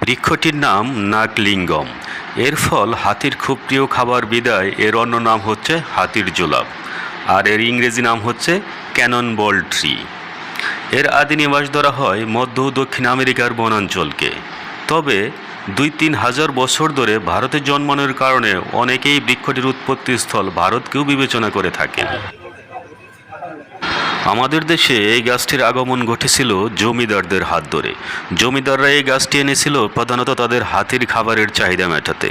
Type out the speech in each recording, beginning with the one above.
বৃক্ষটির নাম নাগলিঙ্গম। এর ফল হাতির খুব প্রিয় খাবার বিদায়। এর অন্য নাম হচ্ছে হাতির জোলাপ আর এর ইংরেজি নাম হচ্ছে ক্যানন বল ট্রি। এর আদি নিবাস ধরা হয় মধ্য দক্ষিণ আমেরিকার বনাঞ্চলকে। তবে দুই তিন হাজার বছর ধরে ভারতে জন্মানোর কারণে অনেকেই বৃক্ষটির উৎপত্তিস্থল ভারতকেও বিবেচনা করে থাকেন। আমাদের দেশে এই গাছটির আগমন ঘটেছিল জমিদারদের হাত ধরে। জমিদাররা এই গাছটি এনেছিল প্রধানত তাদের হাতির খাবারের চাহিদা মেটাতে।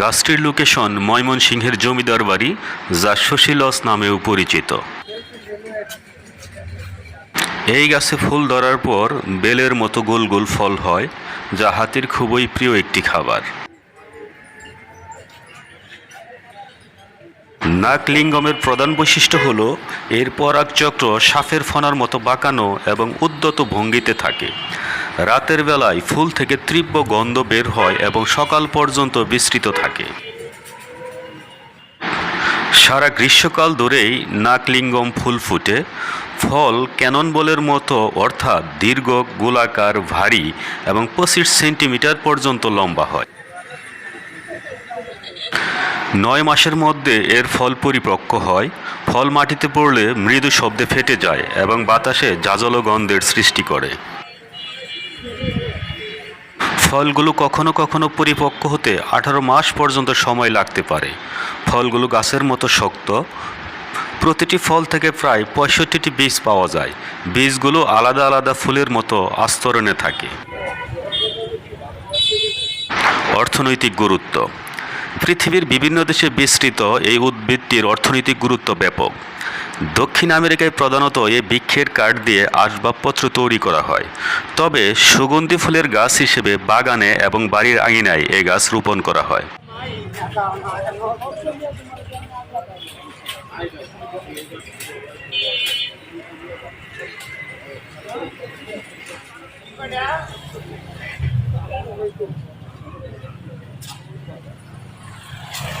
গাছটির লোকেশন ময়মনসিংহের জমিদার বাড়ি, যা শশীলস নামেও পরিচিত। এই গাছে ফুল ধরার পর বেলের মতো গোল গোল ফল হয়, যা হাতির খুবই প্রিয় একটি খাবার। নাকলিঙ্গমের প্রধান বৈশিষ্ট্য হল এর পরাগচক্র সাফের ফনার মতো বাঁকানো এবং উদ্যত ভঙ্গিতে থাকে। রাতের বেলায় ফুল থেকে তীব্র গন্ধ বের হয় এবং সকাল পর্যন্ত বিস্তৃত থাকে। সারা গ্রীষ্মকাল ধরেই নাকলিঙ্গম ফুল ফুটে। ফল ক্যানন বলের মতো, অর্থাৎ দীর্ঘ গোলাকার, ভারী এবং পঁচিশ সেন্টিমিটার পর্যন্ত লম্বা হয়। নয় মাসের মধ্যে এর ফল পরিপক্ক হয়। ফল মাটিতে পড়লে মৃদু শব্দে ফেটে যায় এবং বাতাসে জাজল গন্ধের সৃষ্টি করে। ফলগুলো কখনো কখনো পরিপক্ক হতে আঠারো মাস পর্যন্ত সময় লাগতে পারে। ফলগুলো গাছের মতো শক্ত। প্রতিটি ফল থেকে প্রায় পঁয়ষট্টিটি বীজ পাওয়া যায়। বীজগুলো আলাদা আলাদা ফুলের মতো আস্তরণে থাকে। অর্থনৈতিক গুরুত্ব। পৃথিবীর বিভিন্ন দেশে বিস্তৃত এই উদ্ভিদটির অর্থনৈতিক গুরুত্ব ব্যাপক। দক্ষিণ আমেরিকায় প্রধানত এই বৃক্ষের কাঠ দিয়ে আসবাবপত্র তৈরি করা হয়। তবে সুগন্ধি ফুলের গাছ হিসেবে বাগানে এবং বাড়ির আঙিনায় এই গাছ রোপণ করা হয়।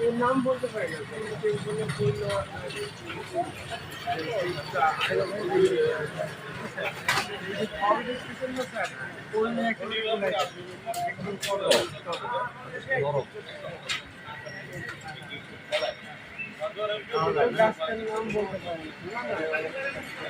এর নাম বলতে পারি না। গাছটার নাম বলতে পারি না